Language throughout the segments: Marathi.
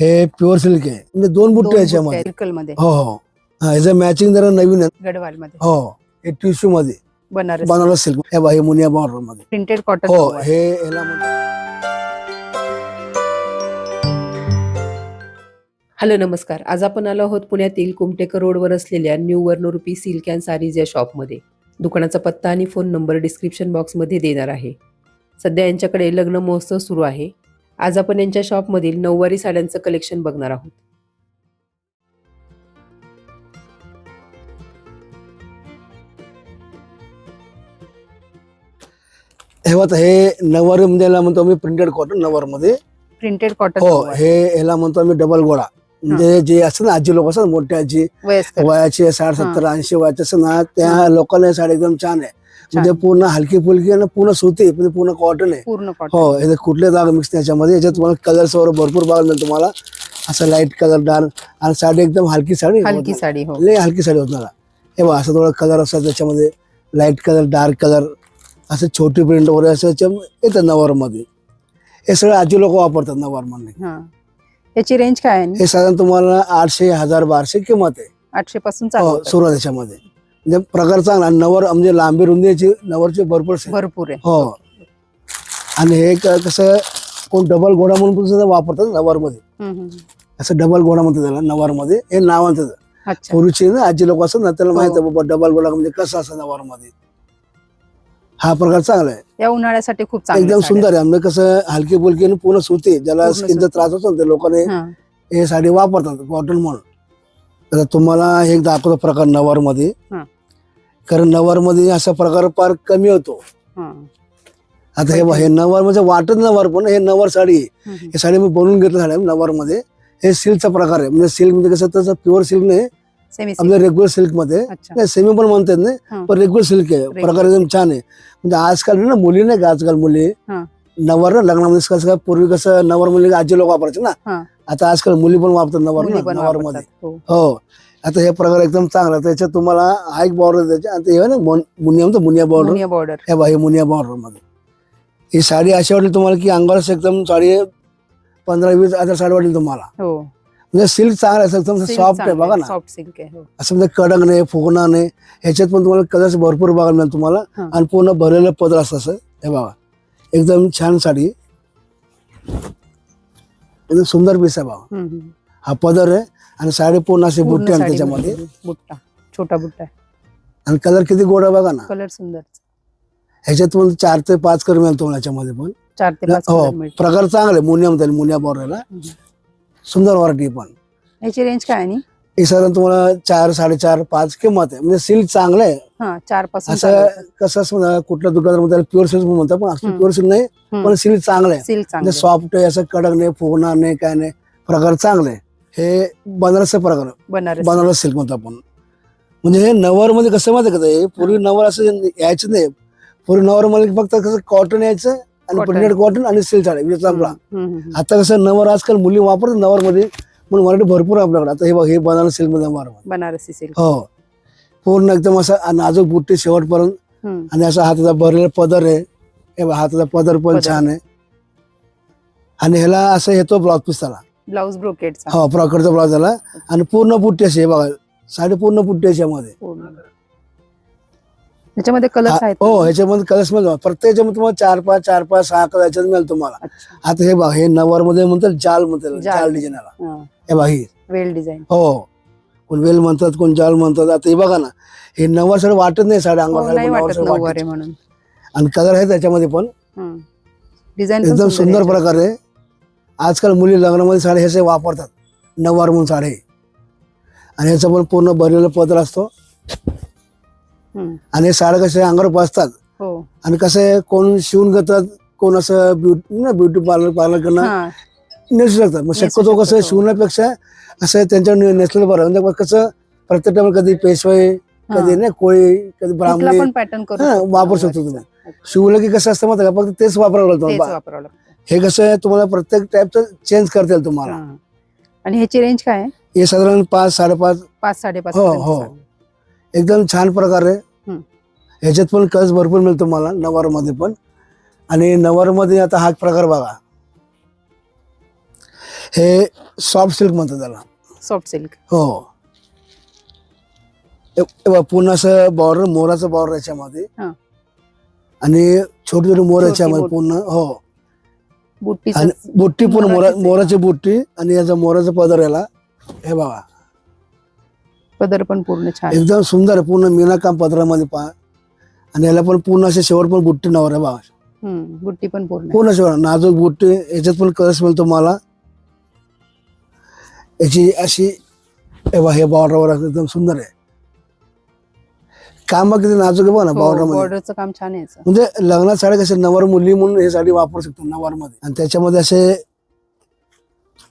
हे प्युअर सिल्क आहे. म्हणजे दोन बुट्टे याच्यामध्ये. सर्कलमध्ये हो हो. हा, ह्याचं मॅचिंग जरा नवीन आहे. गडवाल मध्ये हो हे टिश्यू मध्ये. बनारस बनारस सिल्क. हे मुनिया बॉर्डरमध्ये. प्रिंटेड कॉटन हो हे म्हणतात हॅलो नमस्कार. आज आपण आलो आहोत पुण्यातील कुमटेकर रोडवर असलेल्या न्यू वर्णोरुपी सिल्क अँड सारीज या शॉपमध्ये. दुकानाचा पत्ता आणि फोन नंबर डिस्क्रिप्शन बॉक्समध्ये देणार आहे. सध्या यांच्याकडे लग्न महोत्सव सुरू आहे. आज आपण यांच्या शॉपमधील नऊवारी साड्यांचं कलेक्शन बघणार आहोत. हे हे नवर म्हणजे याला म्हणतो आम्ही प्रिंटेड कॉटन नवर मध्ये प्रिंटेड कॉटन हो हे ह्याला म्हणतो आम्ही डबल गोळा. म्हणजे जे असतात ना आजी लोक असतात मोठ्या आजी वयाचे साठ सत्तर ऐंशी वयाचे असं ना त्या लोकांना ही साडी एकदम छान आहे. म्हणजे. पूर्ण हलकी फुलकी आणि पूर्ण सुती म्हणजे पूर्ण कॉटन आहे. पूर्ण कॉटन हो हे कुठले दाग मिक्स त्याच्यामध्ये याच्यात तुम्हाला कलर्स वगैरे भरपूर बघायला मिळेल तुम्हाला. असं लाइट कलर डार्क आणि साडी एकदम हलकी साडी हलकी साडी हो. लय हलकी साडी होत मला हे बघा असं थोडा कलर असतात त्याच्यामध्ये. लाइट कलर डार्क कलर असं छोटी प्रिंट वगैरे असं याच्या येतं नवर मध्ये हे सगळं आजी लोक वापरतात नवर मध्ये हा. याची रेंज काय आहे? हे साधारण तुम्हाला आठशे हजार बाराशे किंमत आहे. आठशे पासून हो. सुरुवात याच्यामध्ये. म्हणजे प्रकार चांगला. नवर म्हणजे लांबी रुंदीची नवरची भरपूर से- भरपूर आहे. हो. आणि हे क- कसं कोण डबल घोडा म्हणून पण सुद्धा वापरतात नवर मध्ये हम्म, हम्म. असं डबल घोडा म्हणतात त्याला नवर मध्ये हे नाव अच्छा. पूर्वीचे ना आजी लोक असतात ना त्याला हो. माहीत आहे बाबा डबल घोडा म्हणजे कसं असं नवर मध्ये हा प्रकार चांगला आहे. या उन्हाळ्यासाठी खूप चांगल्या एकदम साड्या. सुंदर आहे. म्हणजे कसं हलकी फुलकी आणि पूर्ण सुती. ज्याला पूर्ण स्किनचा सुती. त्रास असतो ना, ते लोकांनी आहेत. हा. हे साडी वापरतात कॉटन म्हणून. तर तुम्हाला हे एक दाखवतो प्रकार नवर मध्ये हा. कारण नवर मध्ये असा प्रकार फार कमी होतो. आता हे हे नवर म्हणजे वाटत नवर पण हे नवर साडी. हे साडी मी बनवून घेतलं साड्या नवर मध्ये. हे सिल्कचा प्रकार आहे. म्हणजे सिल्क म्हणजे कसं तसं प्युअर सिल्क नाही. आपल्या रेग्युलर सिल्कमध्ये. नाही सेमी पण म्हणतात नाही. पण रेग्युलर सिल्क आहे. प्रकार एकदम छान आहे. म्हणजे आजकाल ना मुली नाही का आजकाल मुली. नवर ना लग्नामध्ये कसं काय पूर्वी कसं नवर मुली आजी लोक वापरायचे. ना. आता आजकाल मुली पण वापरतात नवर पण नवर मध्ये वापरतात. हो. हो. आता हे प्रकार एकदम चांगला त्याच्यात तुम्हाला हा एक बॉर्डर त्याच्या हे ना मुन- मुनिया म्हणतो मुनिया बॉर्डर हे बघा हे मुनिया बॉर्डरमध्ये. ही साडी अशी वाटली तुम्हाला की अंगावर एकदम साडी पंधरा वीस हजार साडी वाटली तुम्हाला. हो. म्हणजे सिल्क चांगला आहे एकदम सॉफ्ट आहे बघा ना. सॉफ्ट सिल्क आहे हो. असं म्हणजे कडक नाही फुगणार नाही. ह्याच्यात पण तुम्हाला कलर्स भरपूर बघायला मिळेल तुम्हाला. हा. आणि पूर्ण भरलेलं पदर असतं असं हे बघा. एकदम छान साडी. एकदम सुंदर पीस आहे हम्म. हा पदर आहे आणि साडी पूर्ण पूर्ण बुट्टी आहे साडीमध्ये त्याच्यामध्ये बुट्टा छोटा बुट्टा आहे आणि कलर किती गोड आहे बघा ना कलर सुंदर ह्याच्यात पण चार ते पाच कलर मिळेल तुम्हाला याच्यामध्ये पण चार ते पाच हो प्रकार चांगले मुनिया म्हणतात मुनिया बॉर्डरला. सुंदर व्हरायटी पण याची रेंज काय आहे आणि? हे साधारण तुम्हाला चार साडेचार पाच किंमत आहे म्हणजे सिल्क चांगलं आहे हा चारपासून चालू असं. कसं असं म्हणा, कुठल्या दुकानामध्ये प्युअर सिल्क म्हणतात पण असं हम्म. प्युअर सिल्क नाही हम्म. पण सिल्क चांगलं आहे सिल्क म्हणजे चांगलं सॉफ्ट आहे असं कडक नाही फुगणार नाही काय नाही प्रकार चांगले आहे. हे बनारसचा प्रकार. बनारस बनारस सिल्क म्हणतो आपण म्हणजे हे नवर मध्ये कसं माहिती का ते पूर्वी नवर असं यायचं नाही पूर्वी नवर मध्ये फक्त कसं कॉटन यायचं आणि Cotton. प्रिंटेड कॉटन आणि सिल्क साडी म्हणजे चांगला हम्म, हम्म, हम्म. आता कसं नवर आजकाल मुली वापरतात नवर मध्ये पण व्हरायटी भरपूर आहे आपल्याकडे. आता हे बघ हे बनारस सिल्कमध्ये नवर मध्ये. बनारसी सिल्क. हो. पूर्ण एकदम असं नाजूक बुट्टी शेवटपर्यंत. हम्म. आणि असं हाताचा भरलेला पदर आहे. हे बघ, हाताचा पदर पण पदर. छान आहे. आणि ह्याला असं येतो ब्लाउज पीस त्याला. ब्लाऊज ब्रोकेटचा. हो प्रॉकडचा ब्लाउज झाला आणि पूर्ण बुट्टी अशी आहे बघा साडी पूर्ण बुट्टी आहे याच्यामध्ये पूर्ण. त्याच्यामध्ये कलर्स हा- आहेत हो ह्याच्यामध्ये कलर्स मिळतो प्रत्येक याच्यामध्ये तुम्हाला चार पाच चार पाच सहा कलर याच्यात मिळेल तुम्हाला. अच्छा. आता हे बघा हे नवर मध्ये म्हणतात जाल. म्हणतात जाल. हा. हे. ही वेल डिझाईन. हो. कोण वेल म्हणतात कोण जाल म्हणतात आता हे बघा ना हे नवर साडी वाटत नाही साडी अंगावर हो, नाही नऊवार वाटत साडी नऊवार वाटते. आहे म्हणून. आणि कलर आहे त्याच्यामध्ये पण. डिझाईन एकदम सुंदर प्रकार. आहे आजकाल मुली लग्नामध्ये साडी ह्याचे वापरतात. नऊवार म्हणून साडी आणि ह्याचं पण पूर्ण भरलेलं पत्र असतो. आणि हे साड्या कसे अंगावर बसतात. हो. आणि कसं आहे, कोण शिवून घेतात कोण असं ब्युटी ना ब्युटी पार्लर पार्लर हा. नेसू शकतात मग नेसू शक्यतो कसं हो. शिवण्यापेक्षा असं त्यांच्यावर नेसलेलं बरं म्हणजे कसं प्रत्येक टाइम कधी पेशवाई कधी. नाही कोळी कधी कुठला ब्राह्मणी पण पॅटर्न करू हा, शकतो वापरू शकतो नऊवारीचा. शिवलं की कसं असतं माहिती का फक्त तेच वापरावं लागतं तेच बा- वापरावं लागतं हे कसं आहे तुम्हाला प्रत्येक टाईपचं चेंज करता येईल तुम्हाला हा. आणि ह्याची रेंज काय आहे हे साधारण पाच साडेपाच पाच साडेपाच हो, पर्यंत हो. चालेल. एकदम छान प्रकार हम्म. ह्याच्यात पण कस भरपूर मिळतो मला नवारमध्ये पण आणि नवारमध्ये आता हा प्रकार बघा हे सॉफ्ट सिल्क म्हणतात त्याला सॉफ्ट सिल्क हो हे- हे बघ, पूर्ण असं बॉर्डर मोराचं बॉर्डर याच्यामध्ये हा. आणि छोटी छोटी मोर छोटी याच्यामध्ये. पूर्ण हो बुट्टी आणि बुट्टी पूर्ण मोरा मोराचीच आहे. मोराची बुट्टी आणि याचा मोराचा पदर याला हे बघा पदर पण पूर्ण छान. एकदम सुंदर आहे पूर्ण मीनाकाम पदरामध्ये पहा आणि याला पण पूर्ण असे शेवट पण बुट्टी नवर आहे हम्म, बुट्टी पण पूर्ण आहे. पूर्ण शेवट नाजूक बुट्टी याच्यात पण कलर्स मिळतो मला याची अशी बघा, हे बॉर्डरवर एकदम सुंदर आहे. काम किती नाजूक आहे बघा ना हो, बॉर्डरमध्ये. बॉर्डरचं काम छान. म्हणजे लग्नात साड्या कसे नवर मुली म्हणून हे साडी वापरू शकतो नवर मध्ये आणि त्याच्यामध्ये असे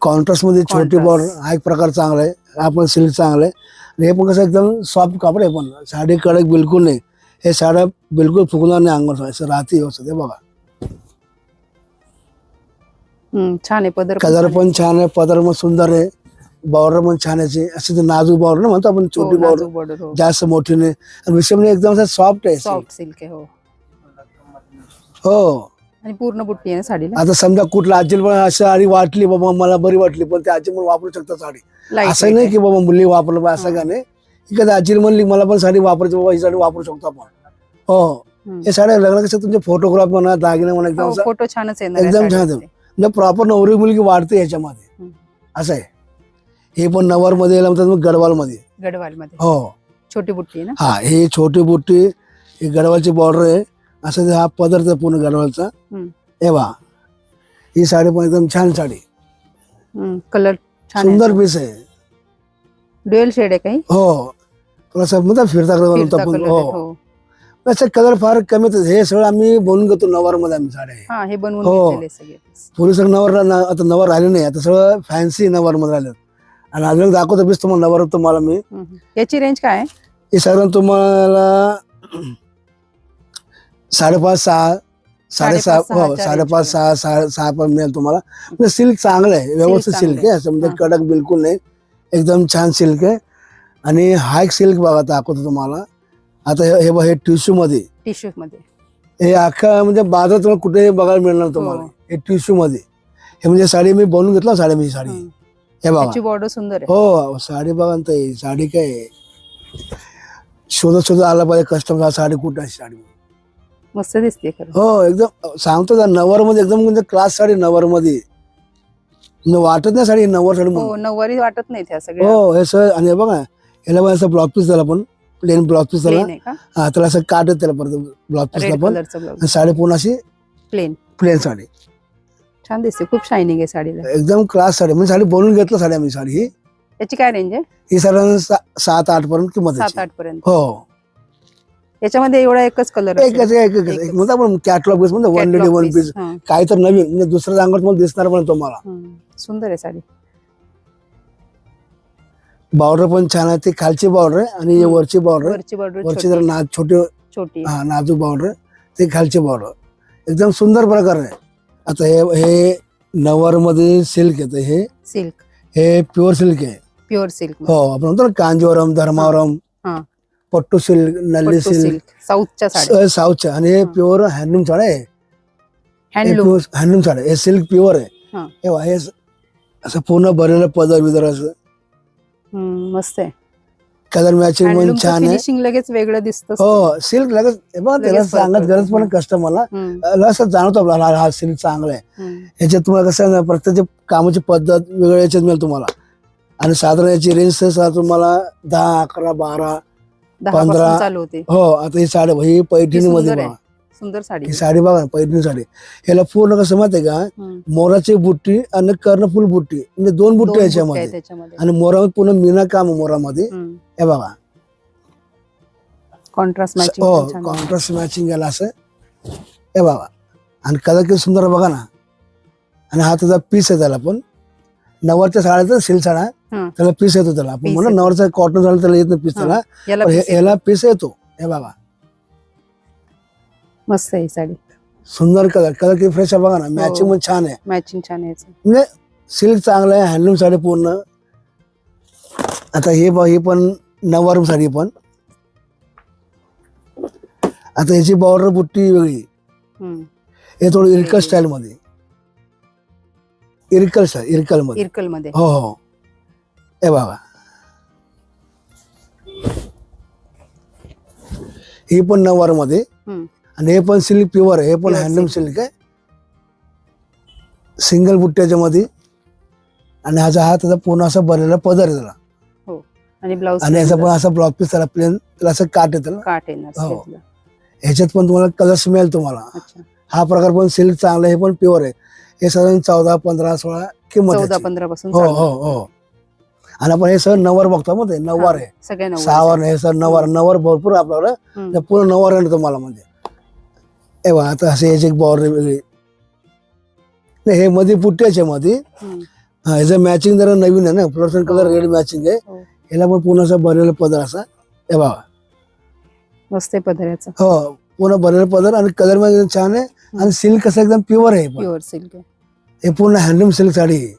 कॉन्ट्रास्टमध्ये छोटी Contrast. बॉर्डर हा एक प्रकार चांगला आहे. हा पण सिल्क चांगला आहे. आणि हे पण कसं एकदम सॉफ्ट कापड आहे पण. साडी कडक बिलकुल नाही. हे साड्या बिलकुल फुगणार नाही अंगावर. असं राहते व्यवस्थित हे बघा. हम्म, छान आहे पदर पण कलर छान पण छान आहे पदर पण सुंदर आहे. बॉर्डर पण छान आहे. असे ते नाजूक बॉर्डर ना म्हणतो आपण. हो, छोटी बॉर्डर. हो. जास्त मोठी नाही आणि विषय म्हणजे एकदम सॉफ्ट आहे सॉफ्ट सिल्क आहे हो. हो. आणि पूर्ण बुट्टी आहे ना साडीला? आता समजा कुठला आजी पण अशी साडी वाटली बाबा मला बरी वाटली पण ते आजी पण वापरू शकतात साडी. असं नाही की बाबा मुली वापरलं पाहिजे असं का नाही. एखाद्या आजी म्हणली मला पण साडी वापरायची बाबा ही साडी वापरू शकतो आपण. हो. हे साड्या लग्न कसं तुमचे फोटोग्राफ म्हणा दागिने म्हणा एकदम असं फोटो छानच आहे एकदम छान साडीचे. म्हणजे प्रॉपर नवरी मुलगी वाढते ह्याच्यामध्ये हम्म. असं आहे. हे पण नवर मध्ये म्हणतात गडवाल मध्ये गडवाल मध्ये हो. छोटी बुट्टी आहे ना? हा हे छोटी बुट्टी ही गडवालची बॉर्डर आहे. असं ते हा पदार्थ आहे पूर्ण गडवालचा. हम्म. हे ही साडी पण एकदम छान साडी. कलर छान सुंदर पीस आहे. ड्युएल शेड आहे काही? हो. थोडासा म्हणतात फिरता कलर कलर हो. हो. असं कलर फार कमी येतात. हे सगळं आम्ही बनवून घेतो नवारमध्ये आम्ही साड्या. हा हे बनवून हो. घेतलेले सगळे पूर्वी सगळं नवर आता नवर राहिले नाही. आता सगळं फॅन्सी नवर मध्ये राहिले आणि अजून दाखवतो बीस तुम्हाला नवर तुम्हाला मी. हम्म. याची रेंज काय आहे? हे साधारण तुम्हाला साडेपाच सहा साडेसहा साडेपाच, हो सहाच्या साडेपाच range. सहा सहा सहा पण मिळेल तुम्हाला. म्हणजे सिल्क चांगलं आहे व्यवस्थित चांगलं सिल्क आहे. असं म्हणजे हा. कडक बिलकुल नाही. एकदम छान सिल्क आहे. आणि हा एक सिल्क बघा दाखवतो तुम्हाला. आता हे हे बघा, हे टिश्यू मध्ये. टिश्यू मध्ये. हे अख्खा म्हणजे बाजारात तुम्हाला कुठेही बघायला मिळणार तुम्हाला हो. हे टिश्यू मध्ये. हे म्हणजे साडी मी बनवून घेतला साडी मी साडी. हम्म. हे बघा त्याची बॉर्डर सुंदर आहे. हो साडी बघा ना ताई साडी काय आहे? शोधत शोधत आला पाहिजे कस्टमर साडी कुठं आहे साडी? मस्त दिसते खरं. हो एकदम सांगतो ना नवर मध्ये एकदम म्हणजे क्लास साडी नवर मध्ये म्हणजे वाटत नाही साडी नवर साडी हो म्हणून. नऊवारी वाटत नाही त्या सगळ्या. हो हे सर आणि हे बघा याला पण असं ब्लॉक पीस त्याला पण प्लेन ब्लॉक पीस त्याला प्लेन आहे का? हा त्याला असं काढत त्याला परत ब्लॉक पीसला रेड पण. कलरचं ब्लाउज आणि साडी पूर्ण अशी प्लेन प्लेन साडी. छान दिसते खूप शायनिंग आहे साडीला. एकदम क्लास साडी म्हणजे साडी बनवून घेतलं साडी आम्ही साडी. ही याची काय रेंज आहे? ही साधारण सा- सात आठ पर्यंत किंमत सात. आठ पर्यंत. हो. याच्यामध्ये एवढा एकच कलर एक एक एक एक- एक म्हणतो आपण कॅटलॉग पीस म्हणतो वन लेडी वन पीस काही तर नवीन म्हणजे दुसऱ्या अंगात मला दिसणार पण तुम्हाला. सुंदर आहे साडी. बॉर्डर पण छान आहे ती खालची बॉर्डर आहे आणि ही हम्म. वरची बॉर्डर वरची बॉर्डर वरची जरा ना छोटी. छोटी. हा नाजूक बॉर्डर ते खालची बॉर्डर एकदम सुंदर प्रकार. आहे आता हे हे नवर मध्ये सिल्क येतं हे सिल्क. हे प्युअर सिल्क आहे. Pure silk. हो आपण म्हणतो ना कांजीवरम धर्मावरम हा. Pattu silk Nalli silk. Silk साऊथच्या साड्या. स- साऊथच्या. आणि हे हा. प्युअर हँडलूम साड्या आहे. हँडलूम. हँडलूम साड्या. हे सिल्क प्युअर आहे. हा. हे बघा, हे स- असं पूर्ण भरलेलं पदर बिदर असं. मस्त आहे. कलर मॅचिंग पण छान आहे फिनिशिंग लगेच वेगळं दिसतं हो सिल्क लगेच हे बघा त्याला लगेच फरक सांगत पडतो. गरज पण. कस्टमरला हम्म, असं जाणवतो आपल्याला हा- हा सिल्क चांगला आहे हम्म. याच्यात तुम्हाला कसं आहे ना, प्रत्येक कामाची पद्धत वेगळ्या याच्यात मिळेल तुम्हाला आणि साधारण याची रेंज तुम्हाला दहा अकरा बारा दहा पंधरा. पासून चालू होते हो आता ही साडी ही पैठणी मध्ये सुंदर आहे. बघा सुंदर साडी. ही साडी बघा ना, पैठणी साडी. याला पूर्ण कसं माहितीये का? हम्म. मोराची बुट्टी आणि कर्णफुल बुट्टी. म्हणजे दोन दोन बुट्टी बुट्ट्या याच्यामध्ये. त्याच्यामध्ये. आणि मोरामध्ये पूर्ण मीना काम आहे मोरामध्ये हे बघा. कॉन्ट्रास्ट हो मॅचिंग कॉन्ट्रास्ट मॅचिंग याला असं. हे बघा. आणि कलर किती सुंदर आहे बघा ना. आणि हा त्याचा पीस आहे त्याला पण. नवरच्या साड्याचा सिल्क साडा. हं. त्याला पीस येतो त्याला. आपण Piece म्हणून येतो. नवरचा कॉटन साडा त्याला येत नाही पीस हं. त्याला. याला पण हे- piece आहे. याला पीस येतो. हे बघा. मस्त आहे ही साडी. सुंदर कलर कलर किती फ्रेश आहे बघा ना. मॅचिंग पण छान आहे. मॅचिंग छान आहे याचं. म्हणजे सिल्क चांगलं आहे हँडलूम साडी पूर्ण. आता हे बघ ही पण नववार साडी पण. आता ह्याची बॉर्डर बुट्टी वेगळी. हम्म. हे थोडं वेगळी. स्टाईल मध्ये. इरकल सर इरकलमध्ये. इरकलमध्ये. हो हो. हे बघा. ही पण नवारमध्ये. हम्म. आणि हे पण सिल्क प्युअर आहे हे पण हँडलूम. सिल्क आहे. सिंगल बुट्ट्याच्या मध्ये आणि ह्याचा हा त्याचा पूर्ण असा भरलेला पदर आहे त्याला. आणि ब्लाऊज आणि याचा पण असा ब्लॉक पीस त्याला प्लेन त्याला असं काट येतं ना काट येणार हो. sleeve ला. ह्याच्यात पण तुम्हाला कलर्स मिळेल तुम्हाला. अच्छा. हा प्रकार पण सिल्क चांगला आहे हे पण प्युअर आहे. हे साधारण चौदा पंधरा सोळा किंमत चौदा याची. पंधरा पासून हो चालू. हो हो. आणि आपण हे सर नवर बघतो मग ते नवार आहे. हा, सगळ्या नऊ सहावार हे सर नवार नवार भरपूर हम्म. ते पूर्ण नवार आहे तुम्हाला म्हणजे. हे बघा आता असे याची एक बॉर्डर वेगळी नाही हे मध्ये पुट्ट्याचे मध्ये. हा, ह्याचं मॅचिंग जरा नवीन आहे ना फ्लोरसन कलर रेड मॅचिंग आहे हो. ह्याला पण पूर्ण असं भरलेलं पदर असा हे बघा मस्त पदराचा हो पूर्ण भरलेलं पदर आणि कलरमध्ये छान आहे आणि सिल्क कसं एकदम प्युअर आहे हे. प्युअर सिल्क हे पूर्ण हँडलूम सिल्क साडी आहे.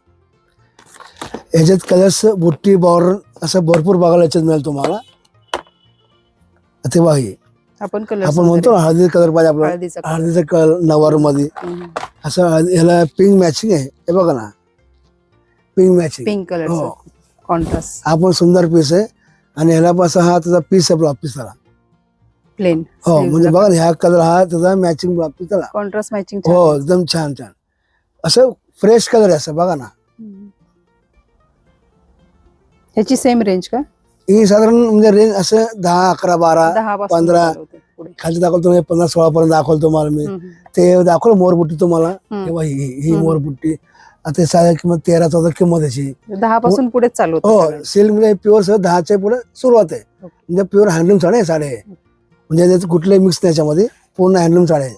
ह्याच्यात कलर्स बुट्टी बॉर्डर असं भरपूर बघायला याच्यात मिळेल तुम्हाला ते बघा हे. आपण कलर आपण म्हणतो ना हळदी कलर पाहिजे हळदीचा color. हळदीचा कलर नवारमध्ये. असं हळदी- ह्याला पिंक मॅचिंग आहे. हे बघा ना. पिंक मॅचिंग पिंक कलर हो. कॉन्ट्रास्ट हा पण सुंदर पीस आहे. आणि ह्याला पण असा हा त्याचा पीस आहे ब्लॉक पीस प्लेन हो म्हणजे बघा ना ह्या कलर हा त्याचा matching block piece contrast matching हो एकदम छान छान. असं फ्रेश कलर आहे असं बघा ना. ह्याची सेम रेंज का? ही साधारण म्हणजे रेंज असं दहा अकरा बारा पंधरा. चालू होते पुढे. खाली दाखवतो मी पन्नास सोळा पर्यंत दाखवतो तुम्हाला मी. हम्म, ते दाखवलं मोरबुट्टी तुम्हाला. हम्म. तेव्हा ही ही- ही. मोरबुट्टी. आता साध्या किंमत तेरा चौदा किंमत याची दहा पासून पुढेच चालू हो सिल्क म्हणजे प्युअर सह दहाच्या पुढे सुरुवात आहे. म्हणजे प्युअर हँडलूम साडी आहे साडी आहे म्हणजे त्याचं कुठलंही मिक्स त्याच्यामध्ये पूर्ण हँडलूम साडी आहे.